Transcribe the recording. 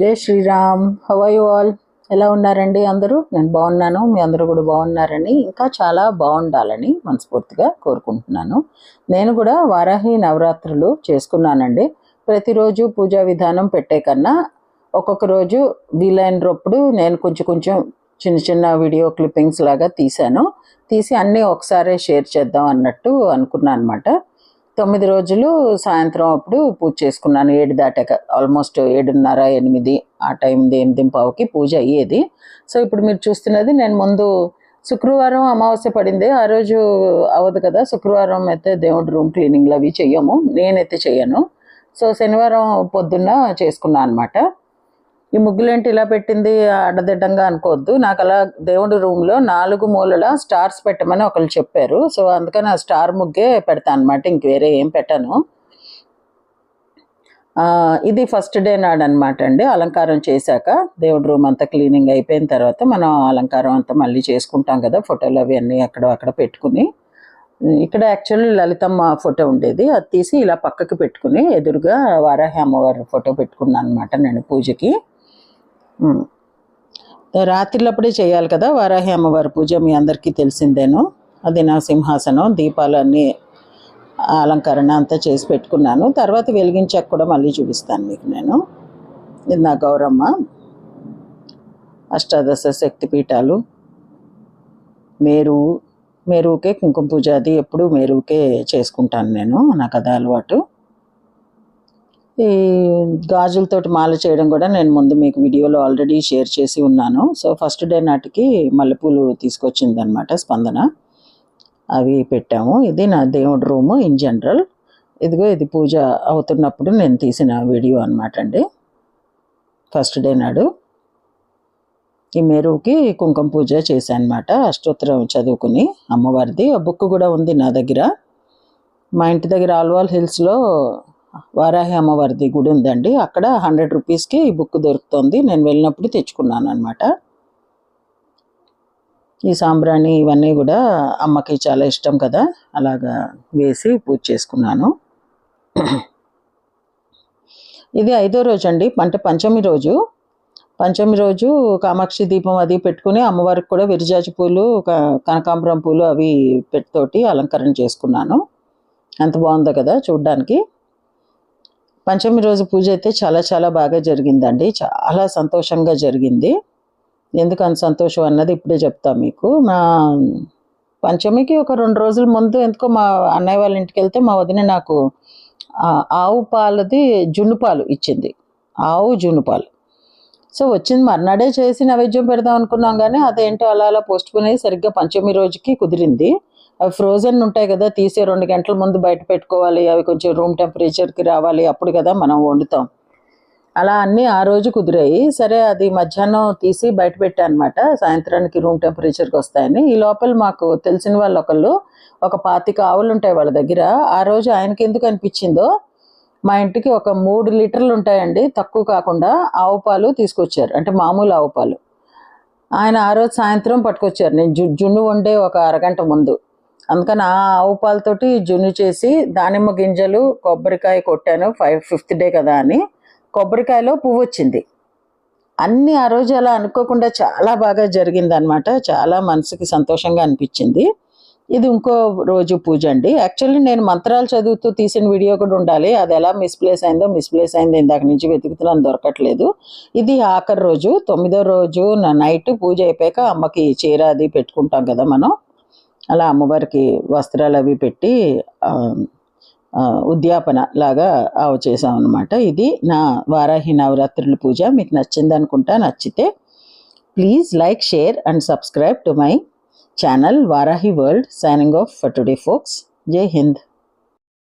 జై శ్రీరామ్. హవై ఆల్ ఎలా ఉన్నారండి అందరూ? నేను బాగున్నాను. మీ అందరూ కూడా బాగున్నారని ఇంకా చాలా బాగుండాలని మనస్ఫూర్తిగా కోరుకుంటున్నాను. నేను కూడా వారాహి నవరాత్రులు చేసుకున్నానండి. ప్రతిరోజు పూజా విధానం పెట్టే కన్నా ఒక్కొక్క రోజు వీలైనప్పుడు నేను కొంచెం కొంచెం చిన్న చిన్న వీడియో క్లిప్పింగ్స్ లాగా తీశాను. తీసి అన్నీ ఒకసారే షేర్ చేద్దాం అన్నట్టు అనుకున్నాను అనమాట తొమ్మిది రోజులు సాయంత్రం అప్పుడు పూజ చేసుకున్నాను. ఏడు దాటాక ఆల్మోస్ట్ ఏడున్నర ఎనిమిది ఆ టైం ఎనిమిది పావుకి పూజ అయ్యేది. సో ఇప్పుడు మీరు చూస్తున్నది నేను ముందు శుక్రవారం అమావాస్య పడింది. ఆ రోజు అవ్వదు కదా శుక్రవారం అయితే దేవుడి రూమ్ క్లీనింగ్లు అవి చెయ్యము. నేనైతే చెయ్యను. సో శనివారం పొద్దున్న చేసుకున్నాను అనమాట ఈ ముగ్గులేంటి ఇలా పెట్టింది అడ్డదిడ్డంగా అనుకోవద్దు. నాకు అలా దేవుడి రూమ్లో నాలుగు మూలల స్టార్స్ పెట్టమని ఒకళ్ళు చెప్పారు. సో అందుకని ఆ స్టార్ ముగ్గే పెడతాను అనమాట ఇంక వేరే ఏం పెట్టాను. ఇది ఫస్ట్ డే నాడు అనమాట అండి. అలంకారం చేశాక దేవుడి రూమ్ అంతా క్లీనింగ్ అయిపోయిన తర్వాత మనం అలంకారం అంతా మళ్ళీ చేసుకుంటాం కదా ఫోటోలు అవి అన్నీ అక్కడ అక్కడ పెట్టుకుని. ఇక్కడ యాక్చువల్లీ లలితమ్మ ఫోటో ఉండేది. అది తీసి ఇలా పక్కకి పెట్టుకుని ఎదురుగా వారాహి అమ్మవారి ఫోటో పెట్టుకున్నాను అనమాట నేను పూజకి. రాత్రిలప్పుడే చేయాలి కదా వారాహి అమ్మవారి పూజ మీ అందరికీ తెలిసిందేను. అది నా సింహాసనం దీపాలు అన్నీ అలంకరణ అంతా చేసి పెట్టుకున్నాను. తర్వాత వెలిగించాక కూడా మళ్ళీ చూపిస్తాను మీకు నేను. ఇది నా గౌరమ్మ. అష్టాదశ శక్తి పీఠాలు మేరు మేరుకే కుంకుమ పూజ అది ఎప్పుడు మేరుకే చేసుకుంటాను నేను. నాకు అది అలవాటు. ఈ గాజులతోటి మాల చేయడం కూడా నేను ముందు మీకు వీడియోలో ఆల్రెడీ షేర్ చేసి ఉన్నాను. సో ఫస్ట్ డే నాటికి మల్లెపూలు తీసుకొచ్చింది అనమాట స్పందన. అవి పెట్టాము. ఇది నా దేవుడి రూము ఇన్ జనరల్ ఇదిగో ఇది పూజ అవుతున్నప్పుడు నేను తీసిన వీడియో అనమాట అండి. ఫస్ట్ డే నాడు. ఈ మేరుకి కుంకుమ పూజ చేశాను అనమాట అష్టోత్తరం చదువుకుని. అమ్మవారిది. ఆ బుక్ కూడా ఉంది నా దగ్గర. మా ఇంటి దగ్గర ఆల్వాల్ హిల్స్లో వారాహి అమ్మవారిది గుడి ఉందండి. అక్కడ హండ్రెడ్ రూపీస్కి ఈ బుక్ దొరుకుతుంది. నేను వెళ్ళినప్పుడు తెచ్చుకున్నాను అనమాట ఈ సాంబ్రాణి ఇవన్నీ కూడా అమ్మకి చాలా ఇష్టం కదా. అలాగా వేసి పూజ చేసుకున్నాను. ఇది ఐదో రోజు అండి అంటే పంచమి రోజు. పంచమి రోజు కామాక్షి దీపం అది పెట్టుకుని అమ్మవారికి కూడా విరిజాజి పూలు క- కనకాంబరం పూలు అవి పెట్టితోటి అలంకరణ చేసుకున్నాను. ఎంత బాగుందో కదా చూడ్డానికి. పంచమి రోజు పూజ అయితే చాలా చాలా బాగా జరిగిందండి. చాలా సంతోషంగా జరిగింది. ఎందుకు అంత సంతోషం అన్నది ఇప్పుడే చెప్తా మీకు. మా పంచమికి ఒక రెండు రోజుల ముందు ఎందుకో మా అన్నయ్య వాళ్ళ ఇంటికి వెళ్తే మా వదిన నాకు ఆవు పాలది జున్ను పాలు ఇచ్చింది. ఆవు జున్నుపాలు సో వచ్చింది మర్నాడే చేసి నైవేద్యం పెడదాం అనుకున్నాం కానీ అదేంటో అలా అలా పోస్ట్ పోయి సరిగ్గా పంచమి రోజుకి కుదిరింది. అవి ఫ్రోజన్ ఉంటాయి కదా తీసే రెండు గంటల ముందు బయట పెట్టుకోవాలి. అవి కొంచెం రూమ్ టెంపరేచర్కి రావాలి అప్పుడు కదా మనం వండుతాం. అలా అన్నీ ఆ రోజు కుదిరాయి. సరే అది మధ్యాహ్నం తీసి బయట పెట్టానమాట. సాయంత్రానికి రూమ్ టెంపరేచర్కి వస్తాయని. ఈ లోపల మాకు తెలిసిన వాళ్ళు ఒకళ్ళు ఒక పాతిక ఆవులు ఉంటాయి వాళ్ళ దగ్గర. ఆ రోజు ఆయనకి ఎందుకు అనిపించిందో మా ఇంటికి ఒక మూడు లీటర్లు ఉంటాయండి. తక్కువ కాకుండా ఆవు పాలు తీసుకొచ్చారు. అంటే మామూలు ఆవు పాలు. ఆయన ఆ రోజు సాయంత్రం పట్టుకొచ్చారు. నేను జు జున్ను వండే ఒక అరగంట ముందు. అందుకని ఆ ఆవు పాలతోటి జున్ను చేసి దానిమ్మ గింజలు కొబ్బరికాయ కొట్టాను. ఫైవ్ ఫిఫ్త్ డే కదా అని. కొబ్బరికాయలో పువ్వు వచ్చింది. అన్నీ ఆ రోజు అలా అనుకోకుండా చాలా బాగా జరిగింది అనమాట చాలా మనసుకి సంతోషంగా అనిపించింది. ఇది ఇంకో రోజు పూజ అండి. యాక్చువల్లీ నేను మంత్రాలు చదువుతూ తీసిన వీడియో కూడా ఉండాలి. అది ఎలా మిస్ప్లేస్ అయిందో మిస్ప్లేస్ అయిందో ఇందాక నుంచి వెతుకుతున్నాను దొరకట్లేదు. ఇది ఆఖరి రోజు. తొమ్మిదో రోజు నా నైట్ పూజ అయిపోయాక అమ్మకి చీర అది పెట్టుకుంటాం కదా మనం. అలా అమ్మవారికి వస్త్రాలు అవి పెట్టి ఉద్యాపన లాగా ఆవు చేసాం అనమాట ఇది నా వారాహి నవరాత్రుల పూజ. మీకు నచ్చింది అనుకుంటా నచ్చితే please like share and subscribe to my channel Varahi world signing off for today folks జై హింద్.